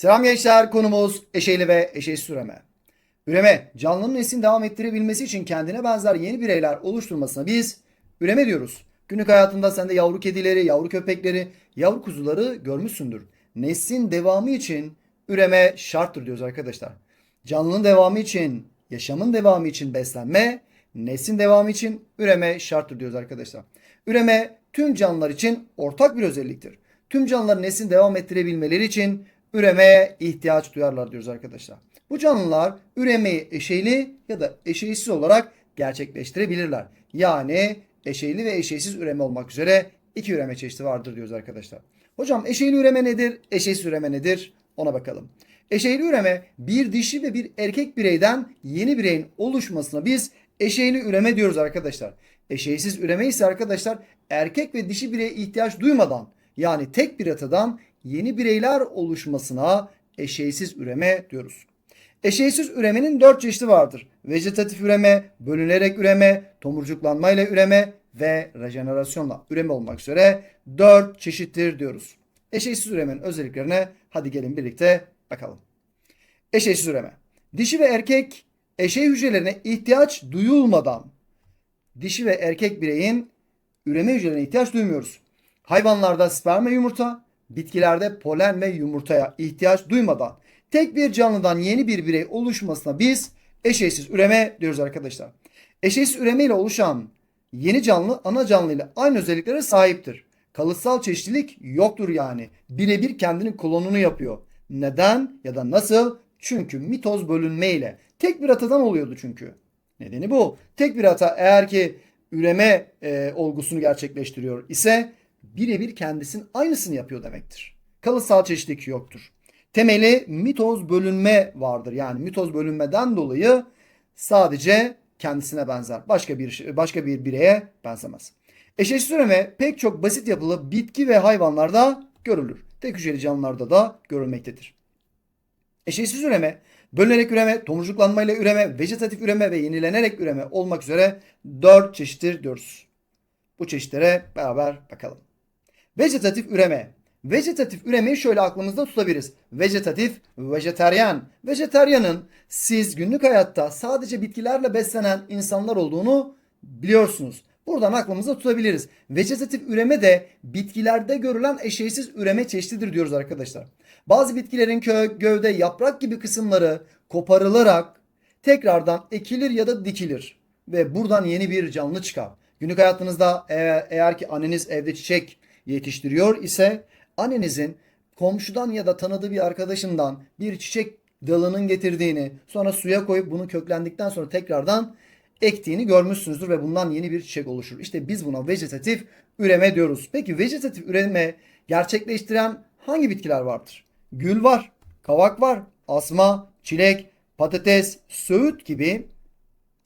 Selam gençler konumuz eşeyli ve eşeğsiz üreme. Üreme canlının neslini devam ettirebilmesi için kendine benzer yeni bireyler oluşturmasına biz üreme diyoruz. Günlük hayatında sen de yavru kedileri, yavru köpekleri, yavru kuzuları görmüşsündür. Neslin devamı için üreme şarttır diyoruz arkadaşlar. Canlının devamı için, yaşamın devamı için beslenme, neslin devamı için üreme şarttır diyoruz arkadaşlar. Üreme tüm canlılar için ortak bir özelliktir. Tüm canlıların neslini devam ettirebilmeleri için üremeye ihtiyaç duyarlar diyoruz arkadaşlar. Bu canlılar üremeyi eşeyli ya da eşeğsiz olarak gerçekleştirebilirler. Yani eşeyli ve eşeğsiz üreme olmak üzere iki üreme çeşidi vardır diyoruz arkadaşlar. Hocam eşeyli üreme nedir? Eşeğsiz üreme nedir? Ona bakalım. Eşeyli üreme bir dişi ve bir erkek bireyden yeni bireyin oluşmasına biz eşeyli üreme diyoruz arkadaşlar. Eşeğsiz üreme ise arkadaşlar erkek ve dişi bireye ihtiyaç duymadan yani tek bir atadan yeni bireyler oluşmasına eşeğsiz üreme diyoruz. Eşeğsiz üremenin dört çeşidi vardır. Vejetatif üreme, bölünerek üreme, tomurcuklanmayla üreme ve rejenerasyonla üreme olmak üzere dört çeşittir diyoruz. Eşeğsiz üremenin özelliklerine hadi gelin birlikte bakalım. Eşeğsiz üreme. Dişi ve erkek eşey hücrelerine ihtiyaç duyulmadan dişi ve erkek bireyin üreme hücrelerine ihtiyaç duymuyoruz. Hayvanlarda sperm ve yumurta, bitkilerde polen ve yumurtaya ihtiyaç duymadan tek bir canlıdan yeni bir birey oluşmasına biz eşeğsiz üreme diyoruz arkadaşlar. Eşeğsiz üreme ile oluşan yeni canlı ana canlı ile aynı özelliklere sahiptir. Kalıtsal çeşitlilik yoktur yani. Birebir kendinin klonunu yapıyor. Neden ya da nasıl? Çünkü mitoz bölünme ile tek bir atadan oluyordu çünkü. Nedeni bu. Tek bir ata eğer ki üreme e, olgusunu gerçekleştiriyor ise birebir kendisinin aynısını yapıyor demektir. Kalıtsal çeşitlilik yoktur. Temeli mitoz bölünme vardır. Yani mitoz bölünmeden dolayı sadece kendisine benzer. Başka bir başka bir bireye benzemez. Eşeğsiz üreme pek çok basit yapılı bitki ve hayvanlarda görülür. Tek hücreli canlılarda da görülmektedir. Eşeğsiz üreme, bölünerek üreme, tomurcuklanmayla üreme, vejetatif üreme ve yenilenerek üreme olmak üzere 4 çeşittir diyoruz. Bu çeşitlere beraber bakalım. Vejetatif üreme. Vejetatif üremeyi şöyle aklımızda tutabiliriz. Vejetatif, vejeteryan. Vejeteryanın siz günlük hayatta sadece bitkilerle beslenen insanlar olduğunu biliyorsunuz. Buradan aklımızda tutabiliriz. Vejetatif üreme de bitkilerde görülen eşeğsiz üreme çeşididir diyoruz arkadaşlar. Bazı bitkilerin kök, gövde, yaprak gibi kısımları koparılarak tekrardan ekilir ya da dikilir. Ve buradan yeni bir canlı çıkar. Günlük hayatınızda eğer, eğer ki anneniz evde çiçek yetiştiriyor ise annenizin komşudan ya da tanıdığı bir arkadaşından bir çiçek dalının getirdiğini sonra suya koyup bunu köklendikten sonra tekrardan ektiğini görmüşsünüzdür ve bundan yeni bir çiçek oluşur. İşte biz buna vejetatif üreme diyoruz. Peki vejetatif üreme gerçekleştiren hangi bitkiler vardır? Gül var, kavak var, asma, çilek, patates, söğüt gibi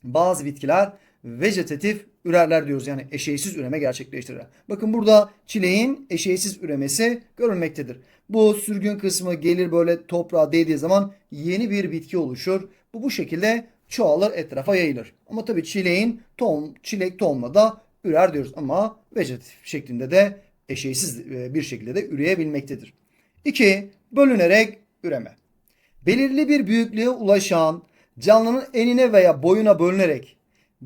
bazı bitkiler vejetatif ürerler diyoruz. Yani eşeğsiz üreme gerçekleştirirler. Bakın burada çileğin eşeğsiz üremesi görülmektedir. Bu sürgün kısmı gelir böyle toprağa değdiği zaman yeni bir bitki oluşur. Bu bu şekilde çoğalır etrafa yayılır. Ama tabii çileğin tohum, çilek tohumla da ürer diyoruz. Ama vejetatif şeklinde de eşeğsiz bir şekilde de üreyebilmektedir. 2. Bölünerek üreme. Belirli bir büyüklüğe ulaşan canlının enine veya boyuna bölünerek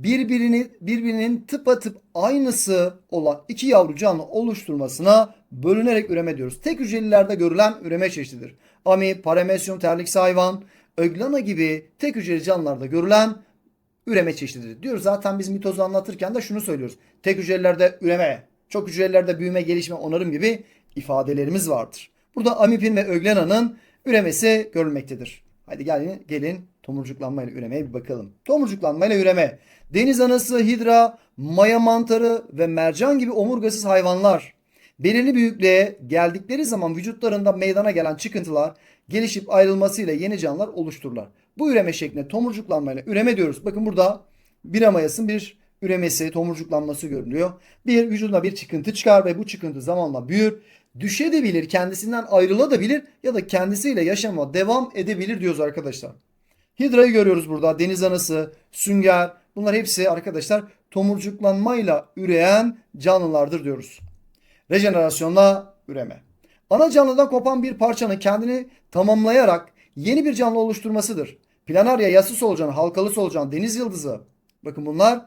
birbirini birbirinin tıpatıp aynısı olan iki yavru canlı oluşturmasına bölünerek üreme diyoruz. Tek hücrelilerde görülen üreme çeşididir. Ami, paramesyum, terliksi hayvan, öglana gibi tek hücreli canlılarda görülen üreme çeşididir. Diyoruz zaten biz mitozu anlatırken de şunu söylüyoruz. Tek hücrelerde üreme, çok hücrelerde büyüme, gelişme, onarım gibi ifadelerimiz vardır. Burada amipin ve öglenanın üremesi görülmektedir. Hadi gelin, gelin tomurcuklanmayla üremeye bir bakalım. Tomurcuklanmayla üreme. Deniz anası, hidra, maya mantarı ve mercan gibi omurgasız hayvanlar belirli büyüklüğe geldikleri zaman vücutlarında meydana gelen çıkıntılar gelişip ayrılmasıyla yeni canlılar oluştururlar. Bu üreme şekline tomurcuklanmayla üreme diyoruz. Bakın burada bir amayasın bir üremesi, tomurcuklanması görülüyor. Bir vücuduna bir çıkıntı çıkar ve bu çıkıntı zamanla büyür. Düşebilir, kendisinden ayrılabilir ya da kendisiyle yaşama devam edebilir diyoruz arkadaşlar. Hidra'yı görüyoruz burada. Deniz anası, sünger bunlar hepsi arkadaşlar tomurcuklanmayla üreyen canlılardır diyoruz. Rejenerasyonla üreme. Ana canlıdan kopan bir parçanın kendini tamamlayarak yeni bir canlı oluşturmasıdır. Planarya, yassı solucan, halkalı solucan, deniz yıldızı. Bakın bunlar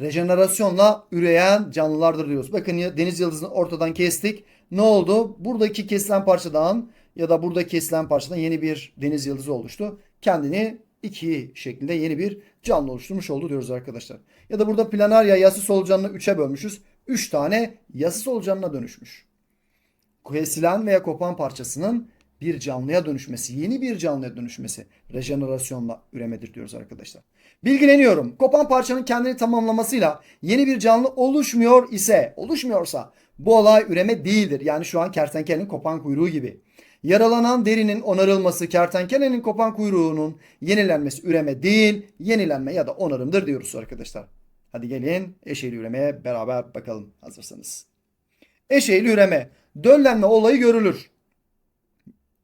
rejenerasyonla üreyen canlılardır diyoruz. Bakın ya deniz yıldızını ortadan kestik. Ne oldu? Buradaki kesilen parçadan ya da burada kesilen parçadan yeni bir deniz yıldızı oluştu. Kendini iki şeklinde yeni bir canlı oluşturmuş oldu diyoruz arkadaşlar. Ya da burada planarya yassı solucanını 3'e bölmüşüz. 3 tane yassı solucanına dönüşmüş. Kesilen veya kopan parçasının bir canlıya dönüşmesi, yeni bir canlıya dönüşmesi rejenerasyonla üremedir diyoruz arkadaşlar. Bilgileniyorum. Kopan parçanın kendini tamamlamasıyla yeni bir canlı oluşmuyor ise, oluşmuyorsa bu olay üreme değildir. Yani şu an kertenkelenin kopan kuyruğu gibi. Yaralanan derinin onarılması, kertenkelenin kopan kuyruğunun yenilenmesi üreme değil, yenilenme ya da onarımdır diyoruz arkadaşlar. Hadi gelin eşeğli üremeye beraber bakalım hazırsanız. Eşeğli üreme, döllenme olayı görülür.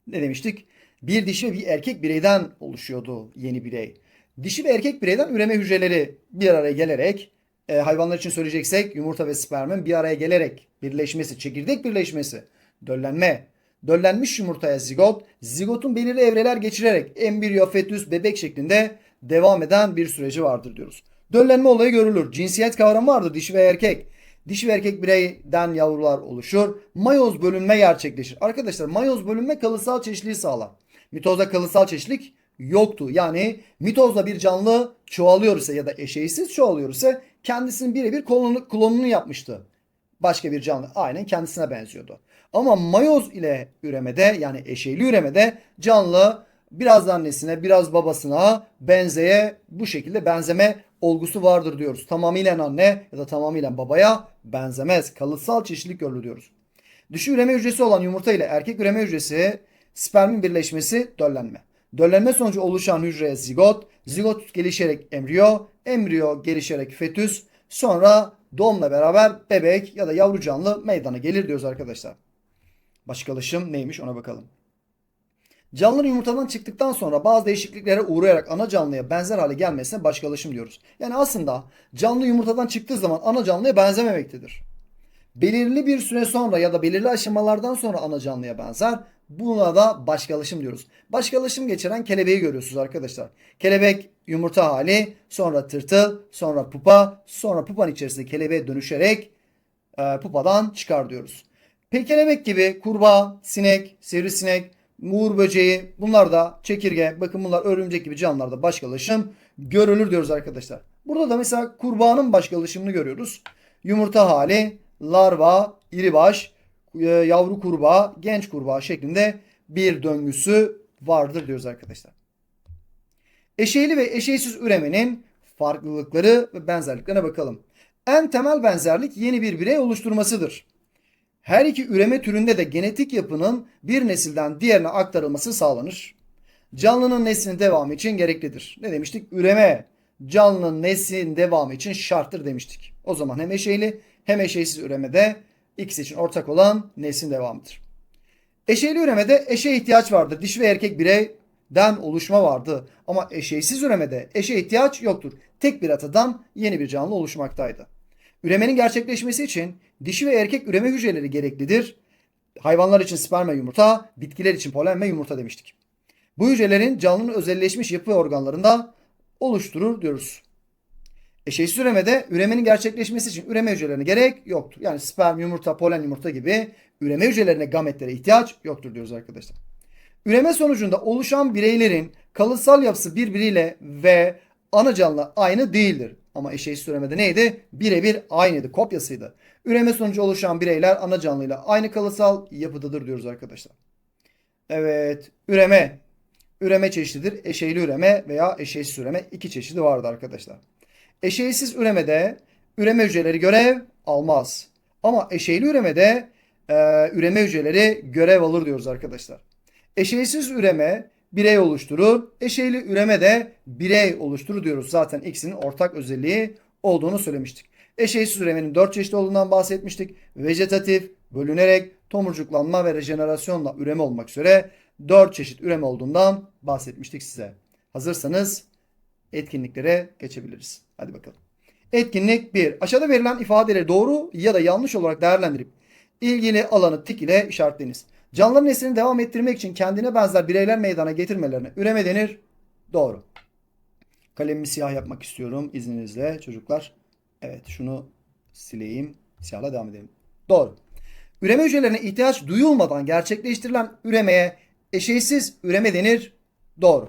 Ne demiştik? Bir dişi ve bir erkek bireyden oluşuyordu yeni birey. Dişi ve erkek bireyden üreme hücreleri bir araya gelerek e, hayvanlar için söyleyeceksek yumurta ve spermin bir araya gelerek birleşmesi, çekirdek birleşmesi, döllenme, döllenmiş yumurtaya zigot, zigotun belirli evreler geçirerek embriyo, fetüs, bebek şeklinde devam eden bir süreci vardır diyoruz. Döllenme olayı görülür. Cinsiyet kavramı vardır dişi ve erkek. Dişi ve erkek bireyden yavrular oluşur. Mayoz bölünme gerçekleşir. Arkadaşlar mayoz bölünme kalıtsal çeşitliliği sağlar. Mitozda kalıtsal çeşitlilik yoktu. Yani mitozda bir canlı çoğalıyor ise ya da eşeğsiz çoğalıyor ise kendisinin birebir klonunu yapmıştı. Başka bir canlı aynen kendisine benziyordu. Ama mayoz ile üremede yani eşeyli üremede canlı biraz annesine biraz babasına benzeye bu şekilde benzeme olgusu vardır diyoruz. Tamamıyla anne ya da tamamıyla babaya benzemez. Kalıtsal çeşitlilik görülür diyoruz. Dişi üreme hücresi olan yumurta ile erkek üreme hücresi spermin birleşmesi döllenme. Döllenme sonucu oluşan hücreye zigot, zigot gelişerek embriyo, embriyo gelişerek fetüs, sonra doğumla beraber bebek ya da yavru canlı meydana gelir diyoruz arkadaşlar. Başkalaşım neymiş ona bakalım. Canlıların yumurtadan çıktıktan sonra bazı değişikliklere uğrayarak ana canlıya benzer hale gelmesine başkalaşım diyoruz. Yani aslında canlı yumurtadan çıktığı zaman ana canlıya benzememektedir. Belirli bir süre sonra ya da belirli aşamalardan sonra ana canlıya benzer. Buna da başkalaşım diyoruz. Başkalaşım geçiren kelebeği görüyorsunuz arkadaşlar. Kelebek yumurta hali, sonra tırtıl, sonra pupa, sonra pupanın içerisinde kelebeğe dönüşerek e, pupadan çıkar diyoruz. Peki kelebek gibi kurbağa, sinek, sivrisinek, Uğur böceği bunlar da çekirge bakın bunlar örümcek gibi canlılarda başkalaşım görülür diyoruz arkadaşlar. Burada da mesela kurbağanın başkalaşımını görüyoruz. Yumurta hali, larva, iribaş, e, yavru kurbağa, genç kurbağa şeklinde bir döngüsü vardır diyoruz arkadaşlar. Eşeğli ve eşeğsiz üremenin farklılıkları ve benzerliklerine bakalım. En temel benzerlik yeni bir birey oluşturmasıdır. Her iki üreme türünde de genetik yapının bir nesilden diğerine aktarılması sağlanır. Canlının neslinin devamı için gereklidir. Ne demiştik? Üreme canlının neslinin devamı için şarttır demiştik. O zaman hem eşeyli hem eşeysiz üremede ikisi için ortak olan neslin devamıdır. Eşeyli üremede eşe ihtiyaç vardır. Dişi ve erkek bireyden oluşma vardı. Ama eşeysiz üremede eşe ihtiyaç yoktur. Tek bir atadan yeni bir canlı oluşmaktaydı. Üremenin gerçekleşmesi için dişi ve erkek üreme hücreleri gereklidir. Hayvanlar için sperm ve yumurta, bitkiler için polen ve yumurta demiştik. Bu hücrelerin canlının özelleşmiş yapı organlarında oluşturur diyoruz. Eşeğsiz üremede üremenin gerçekleşmesi için üreme hücrelerine gerek yoktur. Yani sperm, yumurta, polen, yumurta gibi üreme hücrelerine, gametlere ihtiyaç yoktur diyoruz arkadaşlar. Üreme sonucunda oluşan bireylerin kalıtsal yapısı birbiriyle ve ana canlı aynı değildir. Ama eşeğsiz üremede neydi? Birebir aynıydı. Kopyasıydı. Üreme sonucu oluşan bireyler ana canlıyla aynı kalıtsal yapıdadır diyoruz arkadaşlar. Evet. Üreme. Üreme çeşididir. Eşeğli üreme veya eşeğsiz üreme. iki çeşidi vardı arkadaşlar. Eşeğsiz üremede üreme hücreleri görev almaz. Ama eşeğli üremede e, üreme hücreleri görev alır diyoruz arkadaşlar. Eşeğsiz üreme birey oluşturur. Eşeyli üreme de birey oluşturur diyoruz. Zaten ikisinin ortak özelliği olduğunu söylemiştik. Eşeğsiz üremenin dört çeşit olduğundan bahsetmiştik. Vejetatif, bölünerek, tomurcuklanma ve rejenerasyonla üreme olmak üzere dört çeşit üreme olduğundan bahsetmiştik size. Hazırsanız etkinliklere geçebiliriz. Hadi bakalım. Etkinlik 1. Aşağıda verilen ifadeleri doğru ya da yanlış olarak değerlendirip ilgili alanı tik ile işaretleyiniz. Canlıların neslini devam ettirmek için kendine benzer bireyler meydana getirmelerine üreme denir. Doğru. Kalemimi siyah yapmak istiyorum izninizle çocuklar. Evet şunu sileyim. Siyahla devam edelim. Doğru. Üreme hücrelerine ihtiyaç duyulmadan gerçekleştirilen üremeye eşeysiz üreme denir. Doğru.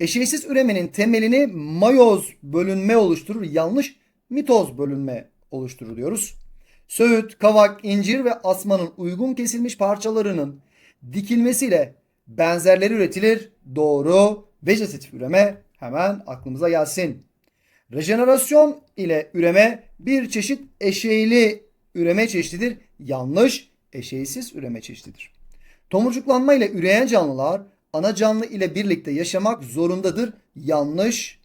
Eşeysiz üremenin temelini mayoz bölünme oluşturur. Yanlış mitoz bölünme oluşturur diyoruz. Söğüt, kavak, incir ve asmanın uygun kesilmiş parçalarının dikilmesiyle benzerleri üretilir. Doğru. Vejetatif üreme hemen aklımıza gelsin. Rejenerasyon ile üreme bir çeşit eşeyli üreme çeşididir. Yanlış, eşeysiz üreme çeşididir. Tomurcuklanma ile üreyen canlılar ana canlı ile birlikte yaşamak zorundadır. Yanlış,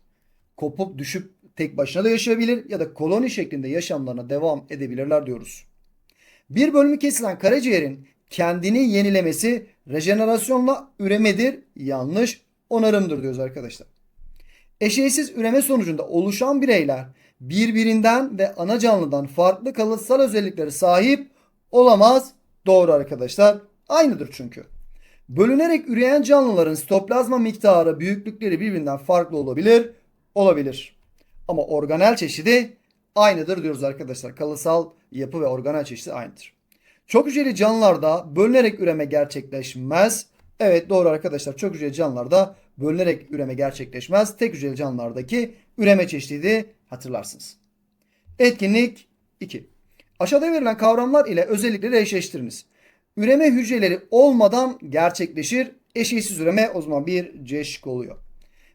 kopup düşüp tek başına da yaşayabilir ya da koloni şeklinde yaşamlarına devam edebilirler diyoruz. Bir bölümü kesilen karaciğerin kendini yenilemesi rejenerasyonla üremedir. Yanlış, onarımdır diyoruz arkadaşlar. Eşeysiz üreme sonucunda oluşan bireyler birbirinden ve ana canlıdan farklı kalıtsal özellikleri sahip olamaz. Doğru arkadaşlar. Aynıdır çünkü. Bölünerek üreyen canlıların sitoplazma miktarı, büyüklükleri birbirinden farklı olabilir. Olabilir. Ama organel çeşidi aynıdır diyoruz arkadaşlar. Kalıtsal yapı ve organel çeşidi aynıdır. Çok hücreli canlılarda bölünerek üreme gerçekleşmez. Evet doğru arkadaşlar. Çok hücreli canlılarda bölünerek üreme gerçekleşmez. Tek hücreli canlılardaki üreme çeşidi hatırlarsınız. Etkinlik 2. Aşağıda verilen kavramlar ile özellikleri eşleştiriniz. Üreme hücreleri olmadan gerçekleşir. Eşeğsiz üreme o zaman bir C şıkkı oluyor.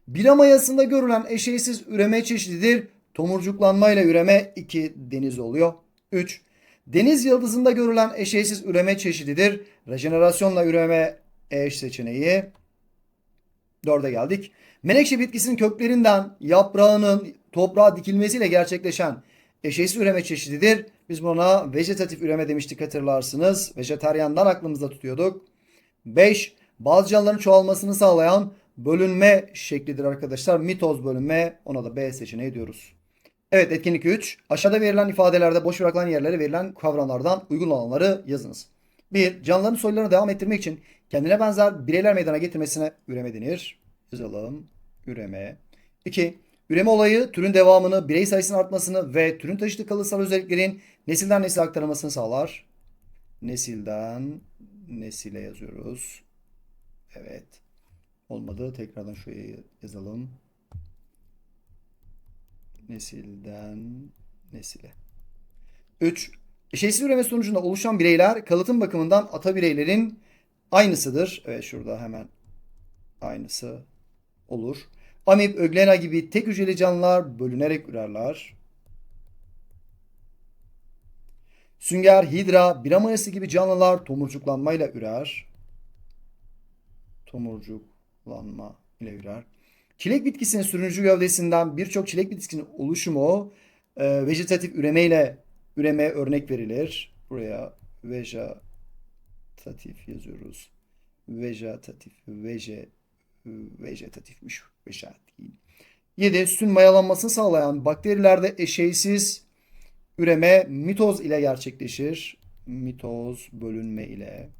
Bira mayasında görülen eşeğsiz üreme çeşididir. Tomurcuklanma ile üreme 2 deniz oluyor. 3. Deniz yıldızında görülen eşeğsiz üreme çeşididir. Rejenerasyonla üreme eş seçeneği. 4'e geldik. Menekşe bitkisinin köklerinden yaprağının toprağa dikilmesiyle gerçekleşen eşeğsiz üreme çeşididir. Biz buna vejetatif üreme demiştik hatırlarsınız. Vejeteryandan aklımızda tutuyorduk. 5. Bazı canlıların çoğalmasını sağlayan bölünme şeklidir arkadaşlar. Mitoz bölünme ona da B seçeneği diyoruz. Evet etkinlik 3. Aşağıda verilen ifadelerde boş bırakılan yerlere verilen kavramlardan uygun olanları yazınız. 1. Canlıların soylarını devam ettirmek için kendine benzer bireyler meydana getirmesine üreme denir. Yazalım. Üreme. 2. Üreme olayı türün devamını, birey sayısının artmasını ve türün taşıdığı kalıtsal özelliklerin nesilden nesile aktarılmasını sağlar. Nesilden nesile yazıyoruz. Evet. Olmadı. Tekrardan şuraya yazalım. Nesilden nesile. 3. Eşeğsiz üreme sonucunda oluşan bireyler kalıtım bakımından ata bireylerin aynısıdır. Evet şurada hemen aynısı olur. Amip, öglena gibi tek hücreli canlılar bölünerek ürerler. Sünger, hidra, bira gibi canlılar tomurcuklanmayla ürer. Tomurcuklanma ile ürer. Çilek bitkisinin sürüncü gövdesinden birçok çilek bitkisinin oluşumu e, vejetatif üremeyle üreme örnek verilir. Buraya vejetatif yazıyoruz. Vejetatif, veje, vejetatifmiş. Vejet değil. 7. Sütün mayalanmasını sağlayan bakterilerde eşeysiz üreme mitoz ile gerçekleşir. Mitoz bölünme ile.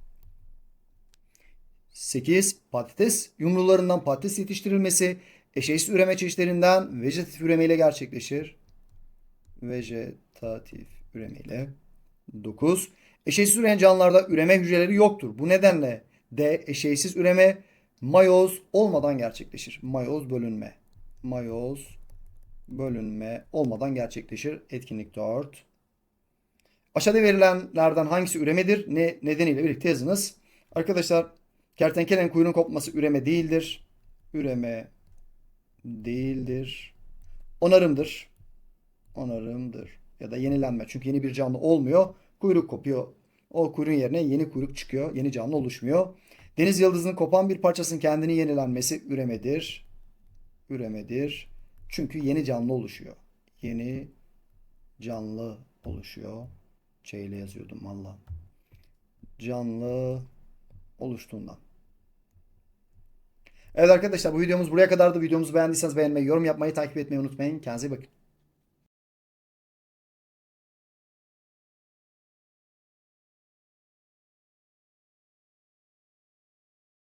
8. Patates yumrularından patates yetiştirilmesi eşeğsiz üreme çeşitlerinden vejetatif üreme ile gerçekleşir. Vejetatif üreme ile. 9. Eşeğsiz üreyen canlılarda üreme hücreleri yoktur. Bu nedenle D eşeğsiz üreme mayoz olmadan gerçekleşir. Mayoz bölünme. Mayoz bölünme olmadan gerçekleşir. Etkinlik 4. Aşağıda verilenlerden hangisi üremedir? Ne nedeniyle birlikte yazınız. Arkadaşlar kertenkelenin kuyruğunun kopması üreme değildir. Üreme değildir. Onarımdır. Onarımdır. Ya da yenilenme. Çünkü yeni bir canlı olmuyor. Kuyruk kopuyor. O kuyruğun yerine yeni kuyruk çıkıyor. Yeni canlı oluşmuyor. Deniz yıldızının kopan bir parçasının kendini yenilenmesi üremedir. Üremedir. Çünkü yeni canlı oluşuyor. Yeni canlı oluşuyor. İle yazıyordum valla. Canlı oluştuğundan. Evet arkadaşlar bu videomuz buraya kadardı. Videomuzu beğendiyseniz beğenmeyi, yorum yapmayı, takip etmeyi unutmayın. Kendinize iyi bakın.